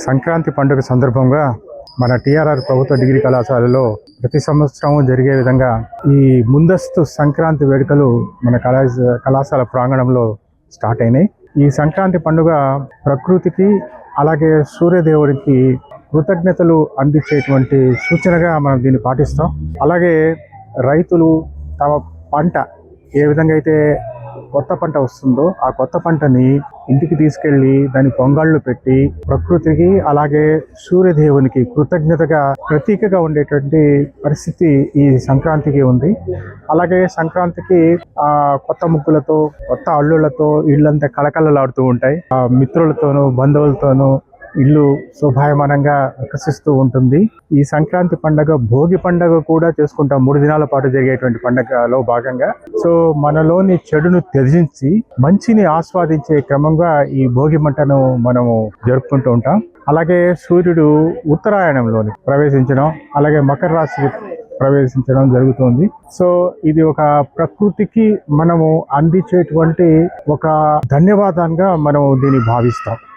సంక్రాంతి పండుగ సందర్భంగా మన టిఆర్ఆర్ ప్రభుత్వ డిగ్రీ కళాశాలలో ప్రతి సంవత్సరం జరిగే విధంగా ఈ ముందస్తు సంక్రాంతి వేడుకలు మన కళాశ కళాశాల ప్రాంగణంలో స్టార్ట్ అయినాయి. ఈ సంక్రాంతి పండుగ ప్రకృతికి అలాగే సూర్యదేవుడికి కృతజ్ఞతలు అందించేటువంటి సూచనగా మనం దీన్ని పాటిస్తాం. అలాగే రైతులు తమ పంట ఏ విధంగా అయితే కొత్త పంట వస్తుందో ఆ కొత్త పంటని ఇంటికి తీసుకెళ్ళి దాని పొంగళ్ళు పెట్టి ప్రకృతికి అలాగే సూర్యదేవునికి కృతజ్ఞతగా ప్రతీకగా ఉండేటువంటి పరిస్థితి ఈ సంక్రాంతికి ఉంది. అలాగే సంక్రాంతికి ఆ కొత్త ముగ్గులతో కొత్త అల్లులతో ఇళ్ళంతా కళకళలాడుతూ ఉంటాయి. ఆ మిత్రులతోనూ బంధువులతోనూ ఇల్లు శోభాయమానంగా ఆకర్షిస్తూ ఉంటుంది. ఈ సంక్రాంతి పండగ భోగి పండగ కూడా చేసుకుంటాం. మూడు దినాల పాటు జరిగేటువంటి పండగలో భాగంగా. సో మనలోని చెడును త్యజించి మంచిని ఆస్వాదించే క్రమంగా ఈ భోగి మంటను మనము జరుపుకుంటూ ఉంటాం. అలాగే సూర్యుడు ఉత్తరాయణంలోని ప్రవేశించడం అలాగే మకర రాశి ప్రవేశించడం జరుగుతుంది. సో ఇది ఒక ప్రకృతికి మనము అందించేటువంటి ఒక ధన్యవాదంగా మనం దీన్ని భావిస్తాం.